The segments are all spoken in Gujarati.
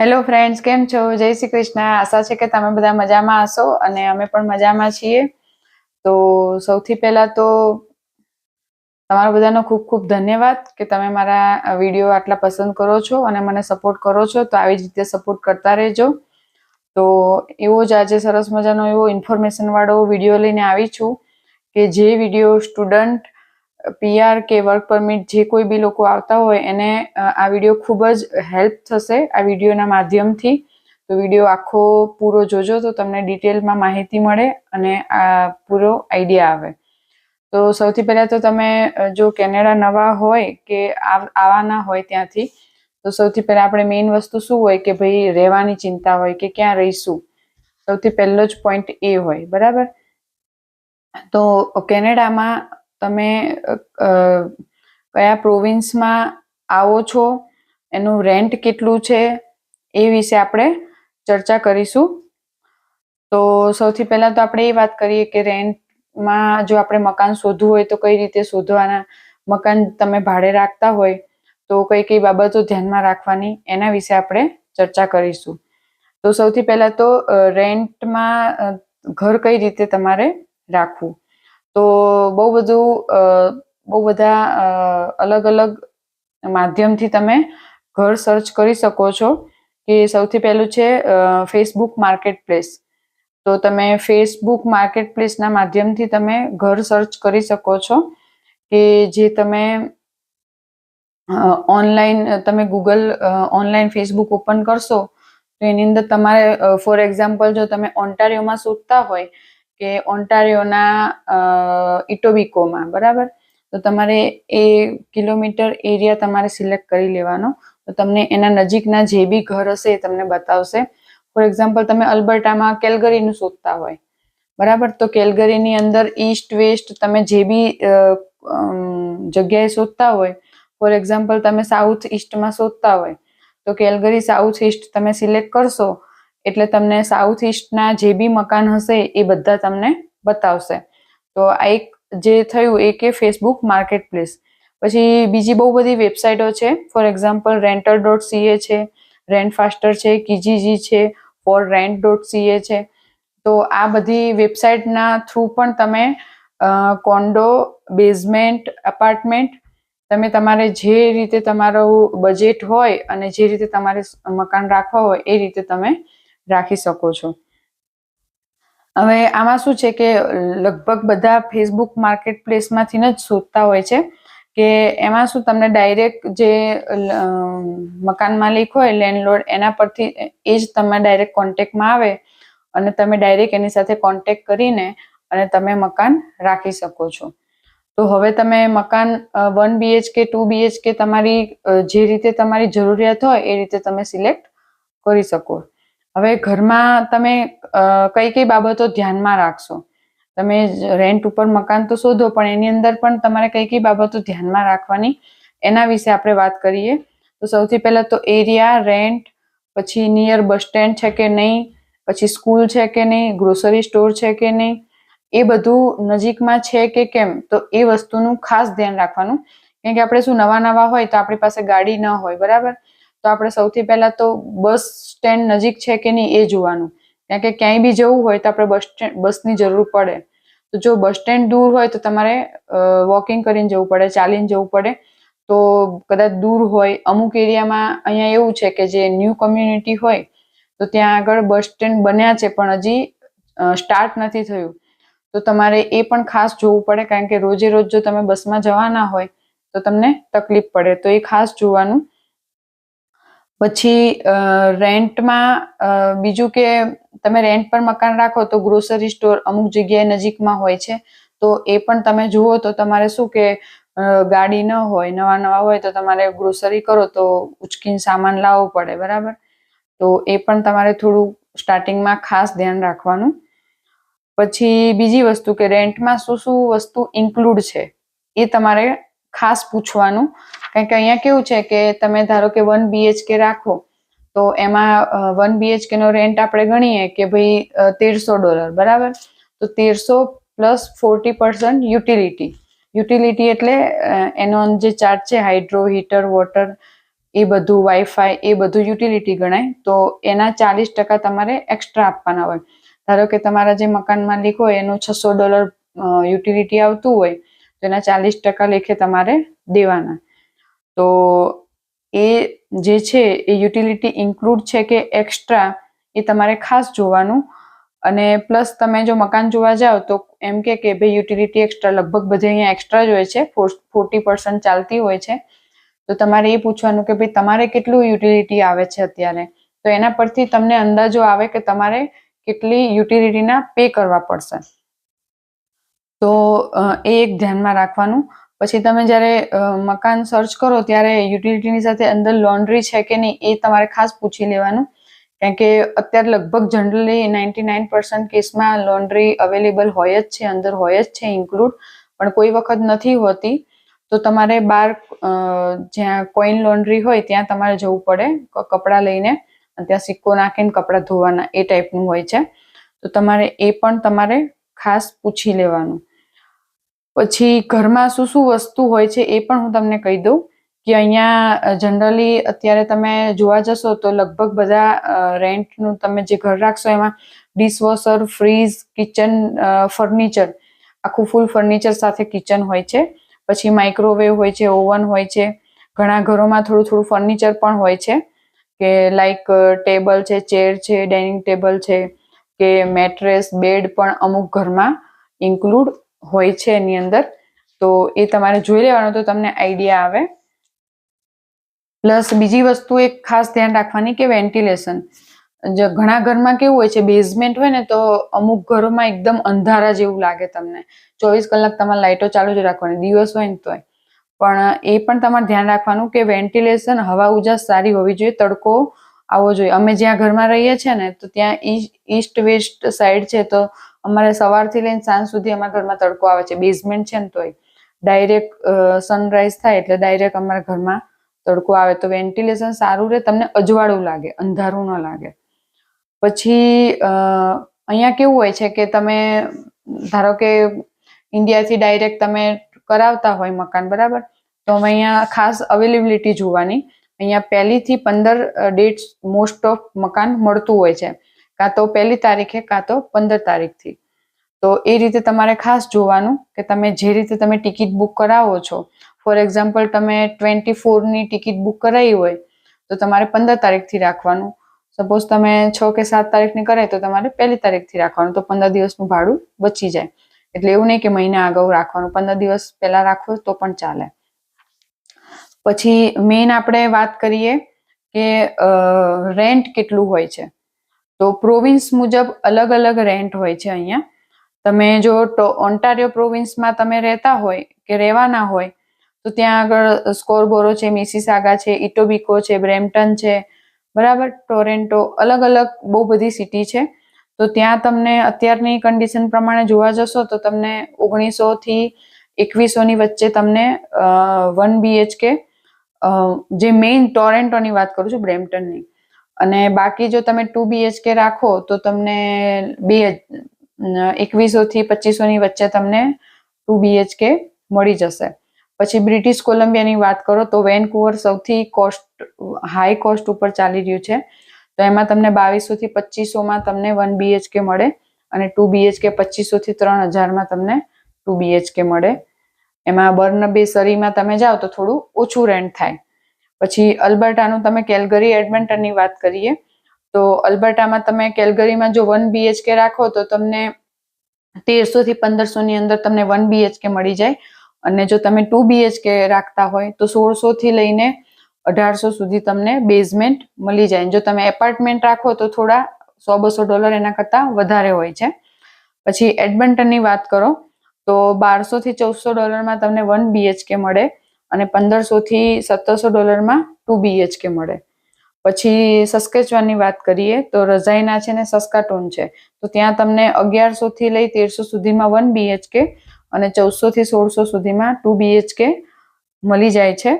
હેલો ફ્રેન્ડ્સ કેમ છો? જય શ્રી કૃષ્ણ. આશા છે કે તમે બધા મજામાં હશો અને અમે પણ મજામાં છીએ. તો સૌથી પહેલા તો તમારા બધાનો ખૂબ ખૂબ ધન્યવાદ કે તમે મારા વીડિયો આટલા પસંદ કરો છો અને મને સપોર્ટ કરો છો. તો આવી જ રીતે સપોર્ટ કરતા રહેજો. તો એવો જ આજે સરસ મજાનો એવો ઇન્ફોર્મેશન વાળો વીડિયો લઈને આવી છું કે જે વીડિયો સ્ટુડન્ટ પીઆર કે વર્ક પરમિટ જે કોઈ બી લોકો આવતા હોય એને આ વીડિયો ખૂબ જ હેલ્પ થશે આ વિડીયોના માધ્યમથી. તો વીડિયો આખો પૂરો જોજો તો તમને ડિટેલમાં માહિતી મળે અને આ પૂરો આઈડિયા આવે. તો સૌથી પહેલાં તો તમે જો કેનેડા નવા હોય કે આવ- આવવાના હોય ત્યાંથી, તો સૌથી પહેલાં આપણે મેઇન વસ્તુ શું હોય કે ભાઈ રહેવાની ચિંતા હોય કે ક્યાં રહીશું? સૌથી પહેલો જ પોઈન્ટ એ હોય, બરાબર? તો કેનેડામાં તમે કયા પ્રોવિન્સમાં આવો છો, એનું રેન્ટ કેટલું છે, એ વિશે આપણે ચર્ચા કરીશું. તો સૌથી પહેલાં તો આપણે એ વાત કરીએ કે રેન્ટમાં જો આપણે મકાન શોધવું હોય તો કઈ રીતે શોધવાના? મકાન તમે ભાડે રાખતા હોય તો કઈ કઈ બાબતો ધ્યાનમાં રાખવાની એના વિશે આપણે ચર્ચા કરીશું. તો સૌથી પહેલાં તો રેન્ટમાં ઘર કઈ રીતે તમારે રાખવું? તો બહુ બધું બહુ બધા અલગ અલગ માધ્યમથી તમે ઘર સર્ચ કરી શકો છો. કે સૌથી પહેલું છે ફેસબુક માર્કેટ પ્લેસ તો તમે ફેસબુક માર્કેટ પ્લેસના માધ્યમથી તમે ઘર સર્ચ કરી શકો છો. કે જે તમે ઓનલાઈન તમે ગૂગલ ઓનલાઈન ફેસબુક ઓપન કરશો, તો એની અંદર તમારે ફોર એક્ઝામ્પલ જો તમે ઓન્ટારિયોમાં શોધતા હોય કે ઓન્ટારિયોના ઇટોબિકોમાં, બરાબર? તો તમારે એ કિલોમીટર એરિયા તમારે સિલેક્ટ કરી લેવાનો. તો તમને એના નજીકના જે બી ઘર હશે એ તમને બતાવશે. ફોર એક્ઝામ્પલ, તમે અલ્બર્ટામાં કેલગરીનું શોધતા હોય, બરાબર? તો કેલગરીની અંદર ઈસ્ટ, વેસ્ટ તમે જે બી જગ્યાએ શોધતા હોય, ફોર એક્ઝામ્પલ, તમે સાઉથ ઈસ્ટમાં શોધતા હોય, તો કેલગરી સાઉથ ઈસ્ટ તમે સિલેક્ટ કરશો. એટલે તમને સાઉથ ઈસ્ટના જે બી મકાન હશે એ બધા તમને બતાવશે. તો આ એક જે થયું એ કે ફેસબુક માર્કેટ પ્લેસ પછી બીજી બહુ બધી વેબસાઇટો છે. For example renter dot CA છે રેન્ટ ફાસ્ટર છે કીજીજી છે ફોર રેન્ટ ડોટ સીએ છે. તો આ બધી વેબસાઇટના થ્રુ પણ તમે કોન્ડો બેઝમેન્ટ અપાર્ટમેન્ટ તમે તમારે જે રીતે તમારું બજેટ હોય અને જે રીતે તમારે મકાન રાખવા હોય એ રીતે તમે રાખી શકો છો. હવે આમાં શું છે કે લગભગ બધા ફેસબુક માર્કેટ પ્લેસમાંથી જ શોધતા હોય છે કે એમાં શું તમને ડાયરેક્ટ જે મકાન માલિક હોય લેન્ડલોર્ડ એના પરથી એ જ તમે ડાયરેક્ટ કોન્ટેક્ટમાં આવે અને તમે ડાયરેક્ટ એની સાથે કોન્ટેક્ટ કરીને અને તમે મકાન રાખી શકો છો. તો હવે તમે મકાન વન બીએચકે ટુ બીએચકે તમારી જે રીતે તમારી જરૂરિયાત હોય એ રીતે તમે સિલેક્ટ કરી શકો. હવે ઘરમાં તમે કઈ કઈ બાબતો ધ્યાનમાં રાખશો? તમે રેન્ટ ઉપર મકાન તો શોધો, પણ એની અંદર પણ તમારે કઈ કઈ બાબતો ધ્યાનમાં રાખવાની? એના વિશે આપણે વાત કરીએ. તો સૌથી પહેલા તો એરિયા રેન્ટ પછી નિયર બસ સ્ટેન્ડ છે કે નહીં, પછી સ્કૂલ છે કે નહીં ગ્રોસરી સ્ટોર છે કે નહીં, એ બધું નજીકમાં છે કે કેમ? તો એ વસ્તુનું ખાસ ધ્યાન રાખવાનું. કેમ કે આપણે શું નવા નવા હોય તો આપણી પાસે ગાડી ન હોય, બરાબર? તો આપણે સૌથી પહેલા તો બસ સ્ટેન્ડ નજીક છે કે નહીં એ જોવાનું. કારણ કે ક્યાંય બી જવું હોય તો આપણે બસ સ્ટેન્ડ, બસની જરૂર પડે. તો જો બસ સ્ટેન્ડ દૂર હોય તો તમારે વોકિંગ કરીને જવું પડે, ચાલીને જવું પડે. તો કદાચ દૂર હોય, અમુક એરિયામાં અહીંયા એવું છે કે જે ન્યૂ કમ્યુનિટી હોય, તો ત્યાં આગળ બસ સ્ટેન્ડ બન્યા છે, પણ હજી સ્ટાર્ટ નથી થયું. તો તમારે એ પણ ખાસ જોવું પડે, કારણ કે રોજે રોજ જો તમે બસમાં જવાના હોય, તો તમને તકલીફ પડે. તો એ ખાસ જોવાનું. પછી રેન્ટમાં બીજું કે તમે રેન્ટ પર મકાન રાખો તો ગ્રોસરી સ્ટોર અમુક જગ્યાએ નજીકમાં હોય છે. તો એ પણ તમે જુઓ તો તમારે શું કે ગાડી ન હોય, નવા નવા હોય તો તમારે ગ્રોસરી કરો તો ઉચકીને સામાન લાવવો પડે, બરાબર? તો એ પણ તમારે થોડું સ્ટાર્ટિંગમાં ખાસ ધ્યાન રાખવાનું. પછી બીજી વસ્તુ કે રેન્ટમાં શું શું વસ્તુ ઇન્ક્લુડ છે એ તમારે ખાસ પૂછવાનું. કારણ કે અહીંયા કેવું છે કે તમે ધારો કે વન બીએચકે રાખો, તો એમાં વન બીએચકે નો રેન્ટ આપણે ગણીએ કે ભાઈ તેરસો ડોલર, બરાબર? તો તેરસો plus forty percent utility utility એટલે એનો જે ચાર્જ છે હાઇડ્રો હીટર વોટર એ બધું વાઈફાઈ એ બધું યુટિલિટી ગણાય. તો એના ચાલીસ ટકા તમારે એક્સ્ટ્રા આપવાના હોય. ધારો કે તમારા જે મકાન માલિક હોય, એનું છસો ડોલર યુટિલિટી આવતું હોય, તો એના ચાલીસ ટકા લેખે તમારે દેવાના. તો એ જે છે, એ યુટિલિટી ઇન્ક્લુડ છે કે એક્સ્ટ્રા, એ તમારે ખાસ જોવાનું. અને પ્લસ તમે જો મકાન જોવા જાઓ તો એમ કે ભાઈ યુટિલિટી એક્સ્ટ્રા લગભગ બધે અહીંયા એક્સ્ટ્રા જ હોય છે ફોર્ટી પર્સન્ટ ચાલતી હોય છે. તો તમારે એ પૂછવાનું કે ભાઈ તમારે કેટલું યુટિલિટી આવે છે અત્યારે? તો એના પરથી તમને અંદાજો આવે કે તમારે કેટલી યુટિલિટીના પે કરવા પડશે. તો એ એક ધ્યાનમાં રાખવાનું. પછી તમે જ્યારે મકાન સર્ચ કરો ત્યારે યુટિલિટીની સાથે અંદર લોન્ડ્રી છે કે નહીં એ તમારે ખાસ પૂછી લેવાનું. કારણ કે અત્યારે લગભગ જનરલી નાઇન્ટી નાઇન પર્સન્ટ કેસમાં લોન્ડ્રી અવેલેબલ હોય જ છે, અંદર હોય જ છે ઇન્ક્લુડ પણ કોઈ વખત નથી હોતી. તો તમારે બહાર જ્યાં કોઈન લોન્ડ્રી હોય ત્યાં તમારે જવું પડે કપડાં લઈને. ત્યાં સિક્કો નાખીને કપડાં ધોવાના, એ ટાઈપનું હોય છે. તો તમારે એ પણ તમારે ખાસ પૂછી લેવાનું. પછી ઘરમાં શું શું વસ્તુ હોય છે એ પણ હું તમને કહી દઉં કે અહીંયા જનરલી અત્યારે તમે જોવા જશો તો લગભગ બધા રેન્ટનું તમે જે ઘર રાખશો એમાં ડિશવોશર ફ્રીઝ કિચન ફર્નિચર આખું ફૂલ ફર્નિચર સાથે કિચન હોય છે. પછી માઇક્રોવેવ હોય છે ઓવન હોય છે. ઘણા ઘરોમાં થોડું થોડું ફર્નિચર પણ હોય છે કે લાઈક ટેબલ છે ચેર છે ડાઇનિંગ ટેબલ છે કે મેટ્રેસ બેડ પણ અમુક ઘરમાં ઇન્ક્લુડ હોય છે એની અંદર, તો એ તમારે જોઈ લેવાનું, તો તમને આઈડિયા આવે. પ્લસ બીજી વસ્તુ એક ખાસ ધ્યાન રાખવાની કે વેન્ટિલેશન. ઘણા ઘરમાં કેવું હોય છે બેઝમેન્ટ હોય ને, તો અમુક ઘરોમાં એકદમ અંધારા જેવું લાગે તમને. ચોવીસ કલાક તમારે લાઇટો ચાલુ જ રાખવાની, દિવસ હોય ને તોય. પણ એ પણ તમારે ધ્યાન રાખવાનું કે વેન્ટિલેશન, હવા ઉજાસ સારી હોવી જોઈએ, તડકો આવવો જોઈએ. અમે જ્યાં ઘરમાં રહીએ છીએ ને, તો ત્યાં ઈસ્ટ વેસ્ટ સાઈડ છે, તો અમારે સવારથી લઈને સાંજ સુધી અમારા ઘરમાં તડકો આવે છે. બેઝમેન્ટ છે ને તોય. ડાયરેક્ટ સનરાઈઝ થાય એટલે ડાયરેક્ટ અમારા ઘરમાં તડકો આવે. તો વેન્ટિલેશન સારું રહે. તમને અજવાળું લાગે, અંધારું ન લાગે. પછી અહીંયા કેવું હોય છે કે તમે, ધારો કે ઇન્ડિયાથી ડાયરેક્ટ તમે કરાવતા હોય મકાન, બરાબર? તો અમે અહીંયા ખાસ અવેલેબિલિટી જોવાની. અહીંયા પહેલીથી પંદર ડેટ મોસ્ટ ઓફ મકાન મળતું હોય છે. કાં તો પહેલી તારીખે, કાં તો પંદર તારીખથી. તો એ રીતે તમારે ખાસ જોવાનું કે તમે જે રીતે તમે ટિકિટ બુક કરાવો છો. ફોર એક્ઝામ્પલ, તમે ટ્વેન્ટી ફોરની ટિકિટ બુક કરાવી હોય, તો તમારે પંદર તારીખથી રાખવાનું. સપોઝ તમે છ કે સાત તારીખની કરાય, તો તમારે પહેલી તારીખથી રાખવાનું. તો પંદર દિવસનું ભાડું બચી જાય. એટલે એવું નહીં કે મહિના અગાઉ રાખવાનું. પંદર દિવસ પહેલા રાખો તો પણ ચાલે. પછી મેઇન આપણે વાત કરીએ કે રેન્ટ કેટલું હોય છે. તો પ્રોવિન્સ મુજબ અલગ અલગ રેન્ટ હોય છે અહીંયા. તમે જો ઓન્ટારિયો પ્રોવિન્સમાં તમે રહેતા હોય કે રહેવાના હોય, તો ત્યાં આગળ સ્કોરબોરો છે, મિસિસાગા છે, ઇટોબિકો છે, બ્રેમ્પટન છે, બરાબર? ટોરેન્ટો, અલગ અલગ બહુ બધી સિટી છે. તો ત્યાં તમને અત્યારની કન્ડિશન પ્રમાણે જોવા જશો તો તમને ઓગણીસો થી એકવીસોની વચ્ચે તમને વન બીએચકે જે મેઇન ટોરેન્ટોની વાત કરું છું, બ્રેમ્પટનની અને બાકી જો તમે ટુ બીએચકે રાખો, તો તમને બે એકવીસો થી પચીસોની વચ્ચે તમને ટુ બીએચકે મળી જશે. પછી બ્રિટિશ કોલંબિયાની વાત કરો, તો વેનકુવર સૌથી કોસ્ટ, હાઈ કોસ્ટ ઉપર ચાલી રહ્યું છે. તો એમાં તમને બાવીસો થી પચીસોમાં તમને વન બીએચકે મળે અને ટુ બીએચકે પચીસો થી ત્રણ હજારમાં તમને ટુ બીએચકે મળે. એમાં બર્નબે સરીમાં તમે જાઓ તો થોડું ઓછું રેન્ટ થાય. પછી અલ્બર્ટાનું તમે કેલગરી એડમિન્ટનની વાત કરીએ, તો અલ્બર્ટામાં તમે કેલગરીમાં જો વન બીએચકે રાખો તો તમને તેરસો થી પંદરસો ની અંદર તમને વન બીએચકે મળી જાય. અને જો તમે ટુ બીએચકે રાખતા હોય તો સોળસો થી લઈને અઢારસો સુધી તમને બેઝમેન્ટ મળી જાય. જો તમે એપાર્ટમેન્ટ રાખો તો થોડા સો બસો ડોલર એના કરતાં વધારે હોય છે. પછી એડમેન્ટનની વાત કરો તો બારસો થી ચૌદસો ડોલરમાં તમને વન બીએચકે મળે. અને પંદરસો થી સત્તરસો ડોલરમાં ટુ બીએચકે મળે. પછી સસ્કેચવાની વાત કરીએ, તો રજાઈના છે ને સસ્કાટોન છે. તો ત્યાં તમને અગિયારસો થી લઈ તેરસો સુધીમાં વન બીએચકે અને ચૌદસો થી સોળસો સુધીમાં ટુ બીએચકે મળી જાય છે.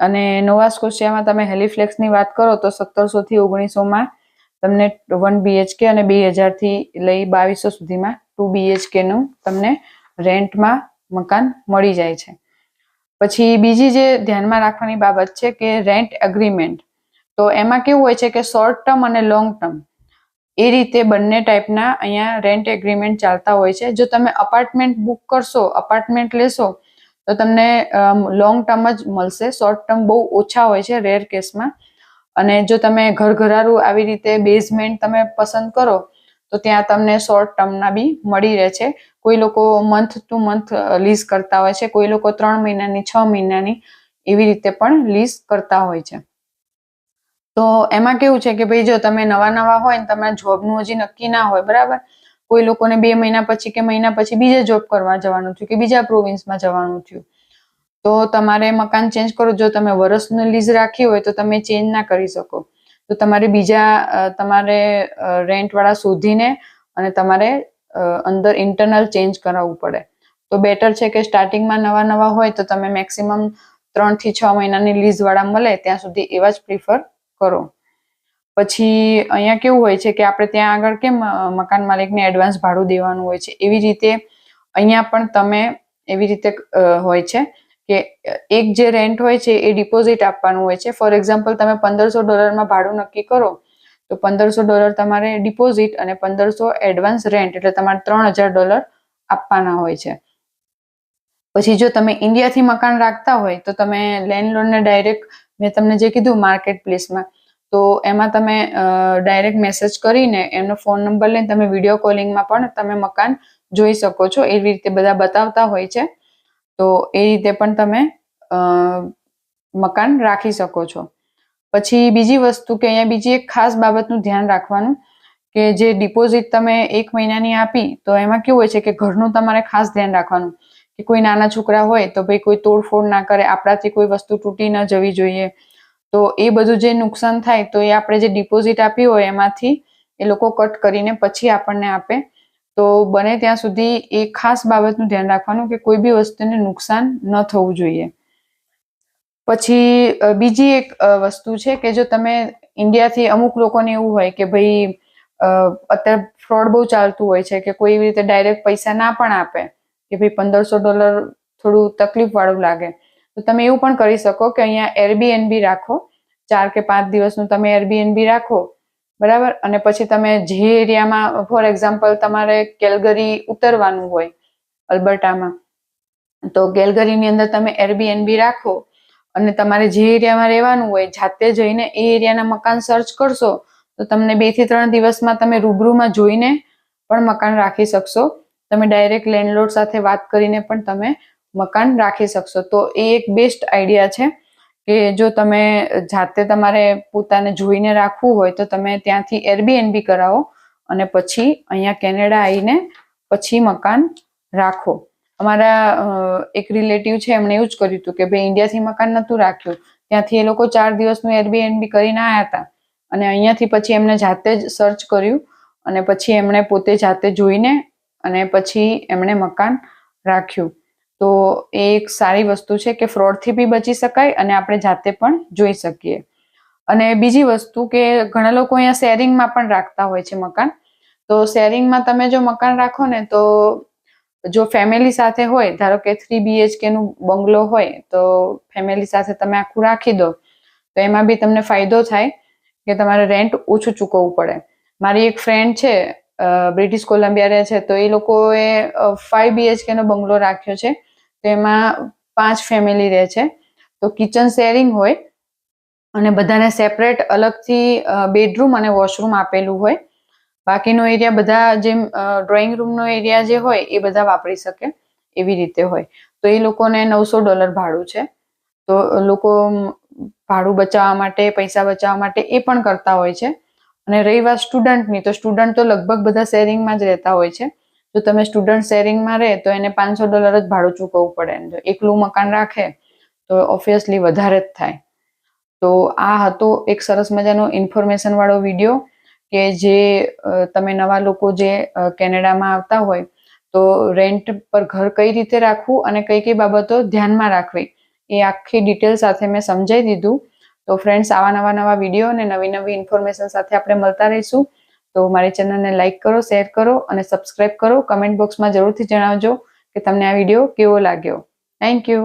અને નોવા સ્કોશિયામાં તમે હેલિફ્લેક્સની વાત કરો તો સત્તરસો થી ઓગણીસોમાં તમને વન બીએચકે અને બે હજારથી લઈ બાવીસો સુધીમાં ટુ બીએચકેનું તમને રેન્ટમાં મકાન મળી જાય છે. પછી બીજી જે ધ્યાનમાં રાખવાની બાબત છે કે રેન્ટ એગ્રીમેન્ટ તો એમાં કેવું હોય છે કે શોર્ટ ટર્મ અને લોંગ ટર્મ એ રીતે બંને ટાઈપના અહીંયા રેન્ટ એગ્રીમેન્ટ ચાલતા હોય છે. જો તમે અપાર્ટમેન્ટ બુક કરશો અપાર્ટમેન્ટ લેશો, તો તમને લોંગ ટર્મ જ મળશે. શોર્ટ ટર્મ બહુ ઓછા હોય છે રેર કેસમાં અને જો તમે ઘરઘરારું આવી રીતે બેઝમેન્ટ તમે પસંદ કરો તો ત્યાં તમને શોર્ટ ટર્મના બી મળી રહે છે. કોઈ લોકો મંથ ટુ મંથ લીઝ કરતા હોય છે. કોઈ લોકો ત્રણ મહિનાની, છ મહિનાની એવી રીતે પણ લીઝ કરતા હોય છે. તો એમાં કેવું છે કે ભાઈ જો તમે નવા નવા હોય ને તમારા જોબનું હજી નક્કી ના હોય, બરાબર? કોઈ લોકોને બે મહિના પછી કે મહિના પછી બીજે જોબ કરવા જવાનું થયું કે બીજા પ્રોવિન્સમાં જવાનું થયું. તો તમારે મકાન ચેન્જ કરો. જો તમે વર્ષનું લીઝ રાખી હોય તો તમે ચેન્જ ના કરી શકો. તો તમારે બીજા તમારે રેન્ટવાળા શોધીને અને તમારે અંદર ઇન્ટરનલ ચેન્જ કરાવવું પડે. તો બેટર છે કે સ્ટાર્ટિંગમાં નવા નવા હોય તો તમે મેક્સિમમ ત્રણથી છ મહિનાની લીઝ વાળા મળે, ત્યાં સુધી એવા જ પ્રિફર કરો. પછી અહીંયા કેવું હોય છે કે આપણે ત્યાં આગળ કેમ મકાન માલિકને એડવાન્સ ભાડું દેવાનું હોય છે? એવી રીતે અહીંયા પણ તમે એવી રીતે હોય છે કે એક જે રેન્ટ હોય છે એ ડિપોઝિટ આપવાનું હોય છે. ફોર એક્ઝામ્પલ તમે પંદરસો ડોલરમાં ભાડું નક્કી કરો, તો પંદરસો ડોલર તમારે ડિપોઝિટ અને પંદરસો એડવાન્સ રેન્ટ એટલે તમારે ત્રણ હજાર ડોલર આપવાના હોય છે. પછી જો તમે ઇન્ડિયાથી મકાન રાખતા હોય, તો તમે લેન્ડલોડને ડાયરેક્ટ મેં તમને જે કીધું માર્કેટ પ્લેસમાં તો એમાં તમે ડાયરેક્ટ મેસેજ કરીને એમનો ફોન નંબર લઈને તમે વીડિયો કોલિંગમાં પણ તમે મકાન જોઈ શકો છો. એવી રીતે બધા બતાવતા હોય છે. તો એ રીતે પણ તમે મકાન રાખી શકો છો. પછી બીજી વસ્તુ કે અહીંયા બીજી એક ખાસ બાબતનું ધ્યાન રાખવાનું કે જે ડિપોઝિટ તમે એક મહિનાની આપી, તો એમાં કેવું હોય છે કે ઘરનું તમારે ખાસ ધ્યાન રાખવાનું કે કોઈ નાના છોકરા હોય તો ભાઈ કોઈ તોડફોડ ના કરે, આપણાથી કોઈ વસ્તુ તૂટી ન જવી જોઈએ. તો એ બધું જે નુકસાન થાય તો એ આપણે જે ડિપોઝિટ આપી હોય એમાંથી એ લોકો કટ કરીને પછી આપણને આપે. તો બને ત્યાં સુધી એ ખાસ બાબતનું ધ્યાન રાખવાનું કે કોઈ બી વસ્તુને નુકસાન ન થવું જોઈએ. પછી બીજી એક વસ્તુ છે કે જો તમે ઇન્ડિયાથી અમુક લોકોને એવું હોય કે ભાઈ અત્યારે ફ્રોડ બહુ ચાલતું હોય છે કે કોઈ એવી રીતે ડાયરેક્ટ પૈસા ના પણ આપે કે ભાઈ પંદરસો ડોલર થોડું તકલીફ વાળું લાગે, તો તમે એવું પણ કરી શકો કે અહીંયા એરબીએનબી રાખો. ચાર કે પાંચ દિવસનું તમે એરબીએનબી રાખો. બરાબર? અને પછી તમે જે એરિયામાં ફોર એક્ઝામ્પલ તમારે કેલગરી ઉતરવાનું હોય અલ્બર્ટામાં તો કેલગરીની અંદર તમે એરબીએનબી રાખો અને તમારે જે એરિયામાં રહેવાનું હોય, જાતે જઈને એ એરિયાના મકાન સર્ચ કરશો, તો તમને બેથી ત્રણ દિવસમાં તમે રૂબરૂમાં જોઈને પણ મકાન રાખી શકશો. તમે ડાયરેક્ટ લેન્ડલોડ સાથે વાત કરીને પણ તમે મકાન રાખી શકશો. તો એ એક બેસ્ટ આઈડિયા છે. કે જો તમે જાતે તમારે પોતાને જોઈને રાખવું હોય તો તમે ત્યાંથી એરબીએનબી કરાવો અને પછી અહીંયા કેનેડા આવીને પછી મકાન રાખો. અમારા એક રિલેટિવ છે, એમણે એવું જ કર્યું હતું કે ભાઈ ઇન્ડિયાથી મકાન નહોતું રાખ્યું. ત્યાંથી એ લોકો ચાર દિવસનું એરબીએનબી કરીને આવ્યા હતા અને અહીંયાથી પછી એમને જાતે જ સર્ચ કર્યું અને પછી એમણે પોતે જાતે જોઈને અને પછી એમણે મકાન રાખ્યું. તો એ એક સારી વસ્તુ છે કે ફ્રોડથી બી બચી શકાય અને આપણે જાતે પણ જોઈ શકીએ. અને બીજી વસ્તુ કે ઘણા લોકો અહીંયા શેરિંગમાં પણ રાખતા હોય છે મકાન. તો શેરિંગમાં તમે જો મકાન રાખો ને તો જો ફેમિલી સાથે હોય, ધારો કે થ્રી બીએચકે નું બંગલો હોય, તો ફેમિલી સાથે તમે આખું રાખી દો. તો એમાં બી તમને ફાયદો થાય કે તમારે રેન્ટ ઓછું ચૂકવવું પડે. મારી એક ફ્રેન્ડ છે બ્રિટિશ કોલંબિયા રહે છે, તો એ લોકોએ ફાઈવ બીએચકે નો બંગલો રાખ્યો છે. તો એમાં પાંચ ફેમિલી રહે છે. તો કિચન શેરિંગ હોય અને બધાને સેપરેટ અલગથી બેડરૂમ અને વોશરૂમ આપેલું હોય. બાકીનો એરિયા બધા જેમ ડ્રોઈંગ રૂમનો એરિયા જે હોય એ બધા વાપરી શકે એવી રીતે હોય. તો એ લોકોને નવસો ડોલર ભાડું છે. તો લોકો ભાડું બચાવવા માટે, પૈસા બચાવવા માટે એ પણ કરતા હોય છે. અને રહી વાત સ્ટુડન્ટની તો સ્ટુડન્ટ તો લગભગ બધા શેરિંગમાં જ રહેતા હોય છે. જો તમે સ્ટુડન્ટ શેરિંગમાં રહે, તો એને પાંચસો ડોલર જ ભાડું ચૂકવવું પડે. જો એકલું મકાન રાખે, તો ઓબ્વિયસલી વધારે જ થાય. તો આ હતો એક સરસ મજાનો ઇન્ફોર્મેશન વાળો વીડિયો કે જે તમે નવા લોકો જે કેનેડામાં આવતા હોય, તો રેન્ટ પર ઘર કઈ રીતે રાખવું અને કઈ કઈ બાબતો ધ્યાનમાં રાખવી, એ આખી ડિટેલ સાથે મેં સમજાવી દીધું. તો ફ્રેન્ડ્સ આવા નવા નવા વીડિયો અને નવી નવી ઇન્ફોર્મેશન સાથે આપણે મળતા રહીશું. તો મારી ચેનલને લાઇક કરો, શેર કરો અને સબસ્ક્રાઇબ કરો. કમેન્ટ બોક્સમાં જરૂરથી જણાવજો કે તમને આ વીડિયો કેવો લાગ્યો. Thank you